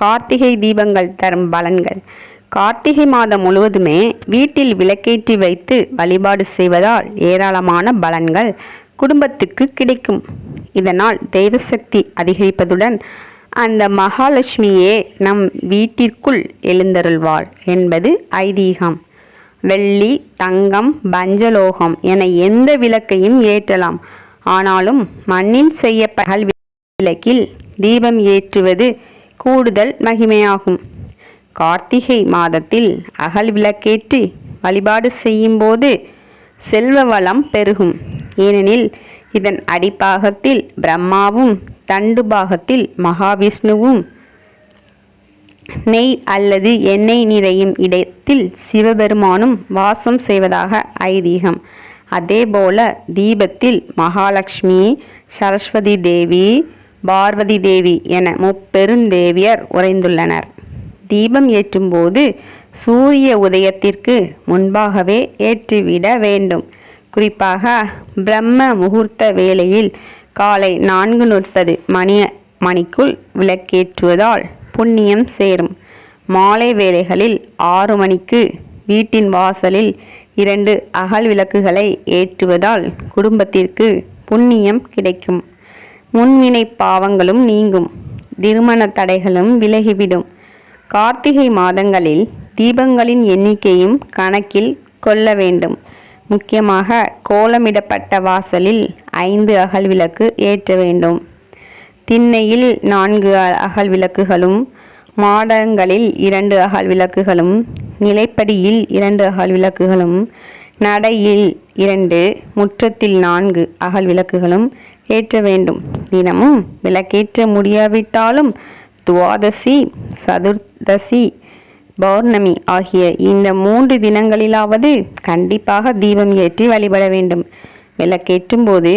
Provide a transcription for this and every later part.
கார்த்திகை தீபங்கள் தரும் பலன்கள். கார்த்திகை மாதம் முழுவதுமே வீட்டில் விளக்கேற்றி வைத்து வழிபாடு செய்வதால் ஏராளமான பலன்கள் குடும்பத்துக்கு கிடைக்கும். இதனால் தெய்வ சக்தி அதிகரிப்பதுடன் அந்த மகாலட்சுமியே நம் வீட்டிற்குள் எழுந்தருள்வாள் என்பது ஐதீகம். வெள்ளி தங்கம் பஞ்சலோகம் என எந்த விளக்கையும் ஏற்றலாம். ஆனாலும் மண்ணில் செய்யப்பட்ட விளக்கில் தீபம் ஏற்றுவது கூடுதல் மகிமையாகும். கார்த்திகை மாதத்தில் அகல் விளக்கேற்றி வழிபாடு செய்யும்போது செல்வ வளம் பெருகும். ஏனெனில் இதன் அடிப்பாகத்தில் பிரம்மாவும் தண்டு பாகத்தில் மகாவிஷ்ணுவும் நெய் அல்லது எண்ணெய் நிறையும் இடத்தில் சிவபெருமானும் வாசம் செய்வதாக ஐதீகம். அதேபோல தீபத்தில் மகாலட்சுமி சரஸ்வதி தேவி பார்வதி தேவி என முப்பெருந்தேவியர் உறைந்துள்ளனர். தீபம் ஏற்றும்போது சூரிய உதயத்திற்கு முன்பாகவே ஏற்றிவிட வேண்டும். குறிப்பாக பிரம்ம முகூர்த்த வேளையில் காலை நான்கு முப்பது மணி மணிக்குள் விளக்கேற்றுவதால் புண்ணியம் சேரும். மாலை வேளைகளில் ஆறு மணிக்கு வீட்டின் வாசலில் இரண்டு அகல் விளக்குகளை ஏற்றுவதால் குடும்பத்திற்கு புண்ணியம் கிடைக்கும். முன்வினை பாவங்களும் நீங்கும். திருமண தடைகளும் விலகிவிடும். கார்த்திகை மாதங்களில் தீபங்களின் எண்ணிக்கையும் கணக்கில் கொள்ள வேண்டும். முக்கியமாக கோலமிடப்பட்ட வாசலில் ஐந்து அகல் விளக்கு ஏற்ற வேண்டும். திண்ணையில் நான்கு அகல் விளக்குகளும் மாடங்களில் இரண்டு அகல் விளக்குகளும் நிலைப்படியில் இரண்டு அகல் விளக்குகளும் நடையில் இரண்டு முற்றத்தில் நான்கு அகல் விளக்குகளும் ஏற்ற வேண்டும். தினமும் விளக்கேற்ற முடியாவிட்டாலும் துவாதசி சதுர்தசி பௌர்ணமி ஆகிய இந்த மூன்று தினங்களிலாவது கண்டிப்பாக தீபம் ஏற்றி வழிபட வேண்டும். விளக்கேற்றும் போது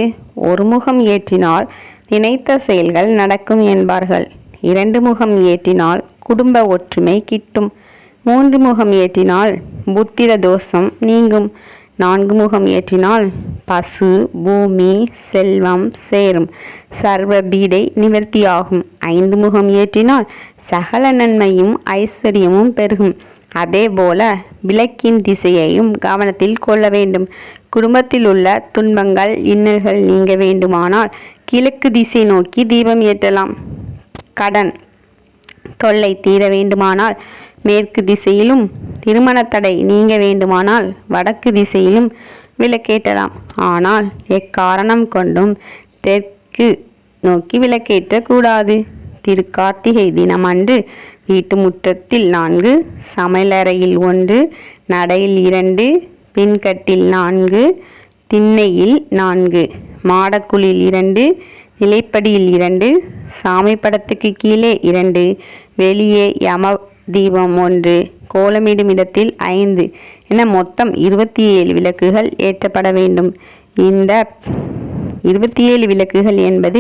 ஒரு முகம் ஏற்றினால் நினைத்த செயல்கள் நடக்கும் என்பார்கள். இரண்டு முகம் ஏற்றினால் குடும்ப ஒற்றுமை கிட்டும். மூன்று முகம் ஏற்றினால் புத்திர தோஷம் நீங்கும். நான்கு முகம் ஏற்றினால் பசு பூமி செல்வம் சேரும். சர்வ பீடை நிவர்த்தியாகும். ஐந்து முகம் ஏற்றினால் சகல நன்மையும் ஐஸ்வர்யமும் பெருகும். அதேபோல விளக்கின் திசையையும் கவனத்தில் கொள்ள வேண்டும். குடும்பத்தில் உள்ள துன்பங்கள் இன்னல்கள் நீங்க வேண்டுமானால் கிழக்கு திசை நோக்கி தீபம் ஏற்றலாம். கடன் தொல்லை தீர வேண்டுமானால் மேற்கு திசையிலும் திருமண தடை நீங்க வேண்டுமானால் வடக்கு திசையிலும் விளக்கேற்றலாம். ஆனால் எக்காரணம் கொண்டும் தெற்கு நோக்கி விளக்கேற்றக்கூடாது. திருக்கார்த்திகை தினமன்று வீட்டு முற்றத்தில் நான்கு சமையலறையில் ஒன்று நடையில் இரண்டு பின்கட்டில் நான்கு திண்ணையில் நான்கு மாடக்குழில் இரண்டு நிலைப்படியில் இரண்டு சாமி படத்துக்கு கீழே இரண்டு வெளியே யம தீபம் ஒன்று கோலமிடும் இடத்தில் ஐந்து என மொத்தம் இருபத்தி ஏழு விளக்குகள் ஏற்றப்பட வேண்டும். இந்த இருபத்தி ஏழு விளக்குகள் என்பது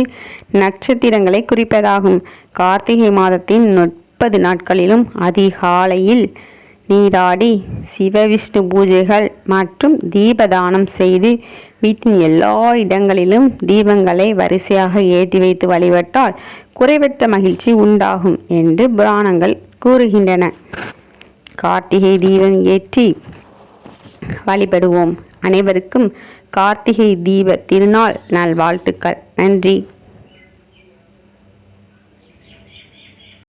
நட்சத்திரங்களை குறிப்பதாகும். கார்த்திகை மாதத்தின் முப்பது நாட்களிலும் அதிகாலையில் நீராடி சிவவிஷ்ணு பூஜைகள் மற்றும் தீபதானம் செய்து வீட்டின் எல்லா இடங்களிலும் தீபங்களை வரிசையாக ஏற்றி வைத்து வழிபட்டால் குறைவற்ற மகிழ்ச்சி உண்டாகும் என்று புராணங்கள் கூறுகின்றன. கார்த்திகை தீபம் ஏற்றி வழிபடுவோம். அனைவருக்கும் கார்த்திகை தீப திருநாள் நல்வாழ்த்துக்கள். நன்றி.